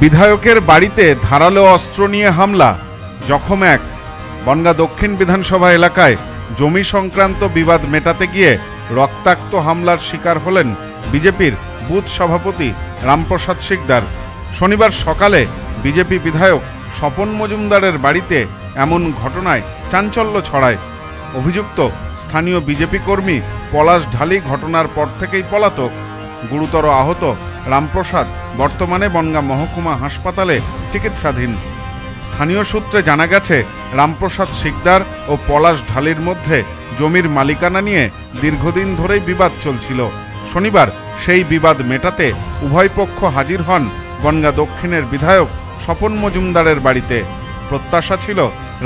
বিধায়কের বাড়িতে ধারালো অস্ত্র নিয়ে হামলা, জখম এক। বনগা দক্ষিণ বিধানসভা এলাকায় জমি সংক্রান্ত বিবাদ মেটাতে গিয়ে রক্তাক্ত হামলার শিকার হলেন বিজেপির বুথ সভাপতি রামপ্রসাদ শিকদার। শনিবার সকালে বিজেপি বিধায়ক স্বপন মজুমদারের বাড়িতে এমন ঘটনায় চাঞ্চল্য ছড়ায়। অভিযুক্ত স্থানীয় বিজেপি কর্মী পলাশ ঢালি ঘটনার পর থেকেই পলাতক। গুরুতর আহত রামপ্রসাদ বর্তমানে বনগা মহকুমা হাসপাতালে চিকিৎসাধীন। স্থানীয় সূত্রে জানা গেছে, রামপ্রসাদ শিকদার ও পলাশ ঢালির মধ্যে জমির মালিকানা নিয়ে দীর্ঘদিন ধরেই বিবাদ চলছিল। শনিবার সেই বিবাদ মেটাতে উভয় পক্ষ হাজির হন বনগা দক্ষিণের বিধায়ক স্বপন মজুমদারের বাড়িতে। প্রত্যাশা ছিল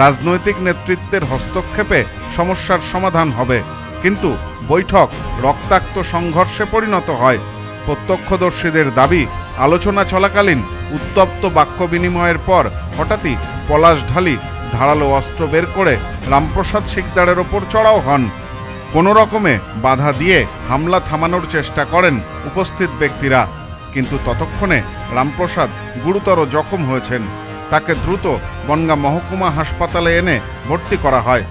রাজনৈতিক নেতৃত্বের হস্তক্ষেপে সমস্যার সমাধান হবে, কিন্তু বৈঠক রক্তাক্ত সংঘর্ষে পরিণত হয়। প্রত্যক্ষদর্শীদের দাবি, আলোচনা চলাকালীন উত্তপ্ত বাক্য বিনিময়ের পর হঠাৎই পলাশ ঢালি ধারালো অস্ত্র বের করে রামপ্রসাদ শিকদারের ওপর চড়াও হন। কোনো রকমে বাধা দিয়ে হামলা থামানোর চেষ্টা করেন উপস্থিত ব্যক্তিরা, কিন্তু ততক্ষণে রামপ্রসাদ গুরুতর জখম হয়েছেন। তাকে দ্রুত বনগা মহকুমা হাসপাতালে এনে ভর্তি করা হয়।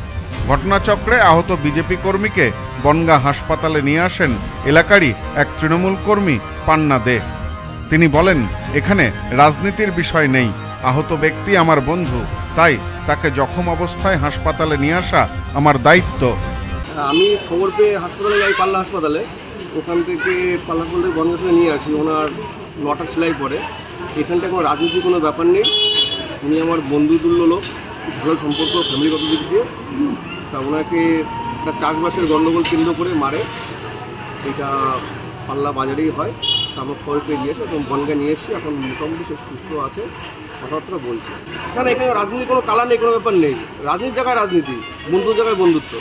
ঘটনাচক্রে আহত বিজেপি কর্মীকে বনগা হাসপাতালে নিয়ে আসেন এলাকারই এক তৃণমূল কর্মী, পান্না দে। তিনি বলেন, এখানে রাজনীতির বিষয় নেই। আহত ব্যক্তি আমার বন্ধু। তাই তাকে জখম অবস্থায় হাসপাতালে নিয়ে আসা আমার দায়িত্ব। আমি খবর পেয়ে হাসপাতালে যাই, পাল্লা হাসপাতালে। ওখান থেকে পাল্লা বন্ধ করে নিয়ে আসি। ওনার নটা সেলাই পরে এখানটা কোনো রাজনীতির কোনো ব্যাপার নেই। উনি আমার বন্ধু তুল্য লোক। ভালো সম্পর্ক ফ্যামিলিগত দিক দিয়ে। তা ওনাকে একটা চাষবাসের গণ্ডগোল কেন্দ্র করে মারে। এটা পাল্লা বাজারেই হয়। আমার খবর পেয়ে দিয়েছে এবং বনগা নিয়ে এসেছি। এখন মোটামুটি সে সুস্থ আছে কথাবার্তা বলছে। না না এখানে রাজনীতি কোনো কালার নেই কোনো ব্যাপার নেই। রাজনীতির জায়গায় রাজনীতি বন্ধুর জায়গায় বন্ধুত্ব।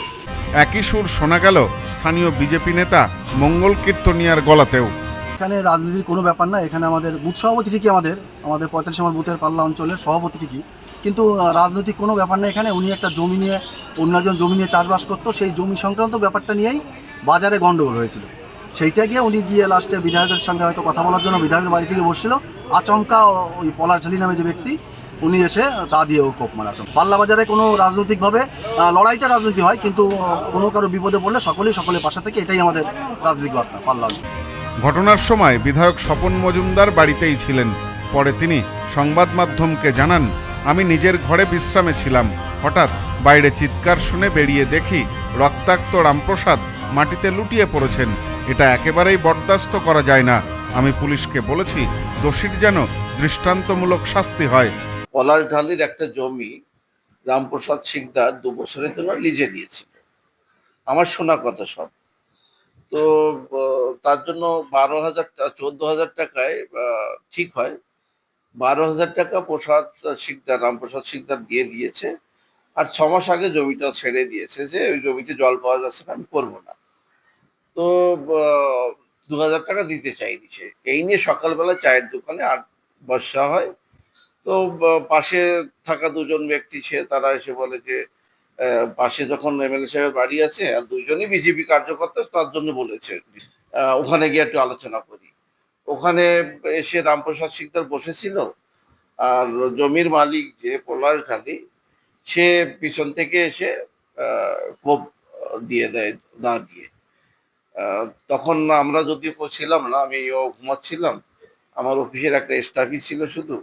একই সুর শোনা গেল স্থানীয় বিজেপি নেতা মঙ্গল কীর্তনিয়ার গলাতেও। এখানে রাজনীতির কোনো ব্যাপার না এখানে আমাদের বুথ সভাপতি ঠিকই আমাদের। আমাদের পঁয়তাল্লিশ নম্বর বুথের পাল্লা অঞ্চলের সভাপতি ঠিকই। কিন্তু রাজনৈতিক কোনো ব্যাপার না এখানে। উনি একটা জমি নিয়ে, অন্য একজন জমি নিয়ে চাষবাস করতো। সেই জমি সংক্রান্ত ব্যাপারটা নিয়েই বাজারে গণ্ডগোল হয়েছিল। সেইটা গিয়ে উনি গিয়ে লাস্টে বিধায়কের সঙ্গে হয়তো কথা বলার জন্য বিধায়কের বাড়ি থেকে বসছিল। আচমকা ওই পলাশ ঝালি নামে যে ব্যক্তি, উনি এসে তা দিয়ে ও কোপ মারা আচমকা। পাল্লা বাজারে কোনো রাজনৈতিকভাবে লড়াইটা রাজনীতি হয়, কিন্তু কোনো কারও বিপদে পড়লে সকলেই সকলের পাশে থেকে এটাই আমাদের রাজনৈতিক বার্তা পাল্লা ঘটনার সময় বিধায়ক স্বপন মজুমদার বাড়িতেই ছিলেন। পরে তিনি সংবাদ মাধ্যমকে জানান আমি নিজের ঘরে বিশ্রামে ছিলাম। হঠাৎ বাইরে চিৎকার শুনে বেরিয়ে দেখি রক্তাক্ত রামপ্রসাদ মাটিতে লুটিয়ে পড়েছেন। এটা একেবারেই বরদাস্ত করা যায় না। আমি পুলিশকে বলেছি, দোষীর যেন দৃষ্টান্তমূলক শাস্তি হয়। পলাশ ঢালির একটা জমি রামপ্রসাদ সিকদার দু বছরের জন্য লিজে দিয়েছিল আমার শোনা কথা সব। তো তার জন্য বারো হাজার চোদ্দ হাজার টাকায় ঠিক হয়। বারো হাজার টাকা প্রসাদ সিকদার রামপ্রসাদ সিকদার দিয়ে দিয়েছে। আর ছ মাস আগে জমিটা ছেড়ে দিয়েছে যে, ওই জমিতে জল পাওয়া যাচ্ছে না, আমি করব না। তো দু হাজার টাকা দিতে চাইনি সে। এই নিয়ে সকালবেলা চায়ের দোকানে আর বর্ষা হয়। তো পাশে থাকা দুজন ব্যক্তি সে, তারা এসে বলে যে পাশে যখন এমএলএ সাহেবের বাড়ি আছে, আর দুজনই বিজেপি কার্যকর্তা, তার জন্য বলেছে। ওখানে গিয়ে একটু আলোচনা করি। ওখানে এসে রামপ্রসাদ সিকদার বসেছিল আর জমির মালিক যে পলাশ ঢালি, সে পিছন থেকে এসে কোপ দিয়ে দেয় না দিয়ে। তখন আমরা যদি ছিলাম না, আমি ঘুমাচ্ছিলাম, আমার অফিসের একটা স্টাফই ছিল শুধু।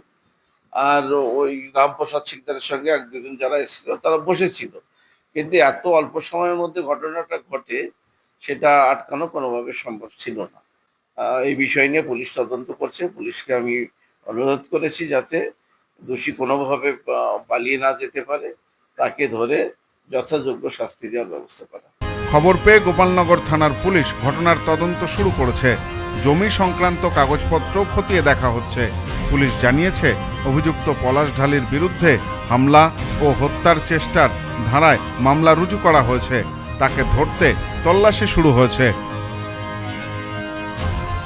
আর ওই রামপ্রসাদ সিকদারের সঙ্গে এক দুজন যারা এসেছিল, তারা বসেছিল। কিন্তু এত অল্প সময়ের মধ্যে ঘটনাটা ঘটে, সেটা আটকানো কোনোভাবে সম্ভব ছিল না। এই বিষয় নিয়ে পুলিশ তদন্ত করছে। পুলিশকে আমি অনুরোধ করেছি যাতে দোষী কোনোভাবে পালিয়ে না যেতে পারে। তাকে ধরে যথাযোগ্য শাস্তি দেওয়ার ব্যবস্থা করা। খবর পেয়ে গোপালনগর থানার পুলিশ ঘটনার তদন্ত শুরু করেছে। জমি সংক্রান্ত কাগজপত্র খতিয়ে দেখা হচ্ছে। পুলিশ জানিয়েছে, অভিযুক্ত পলাশ ঢালির বিরুদ্ধে হামলা ও হত্যার চেষ্টার ধারায় মামলা রুজু করা হয়েছে। তাকে ধরতে তল্লাশি শুরু হয়েছে।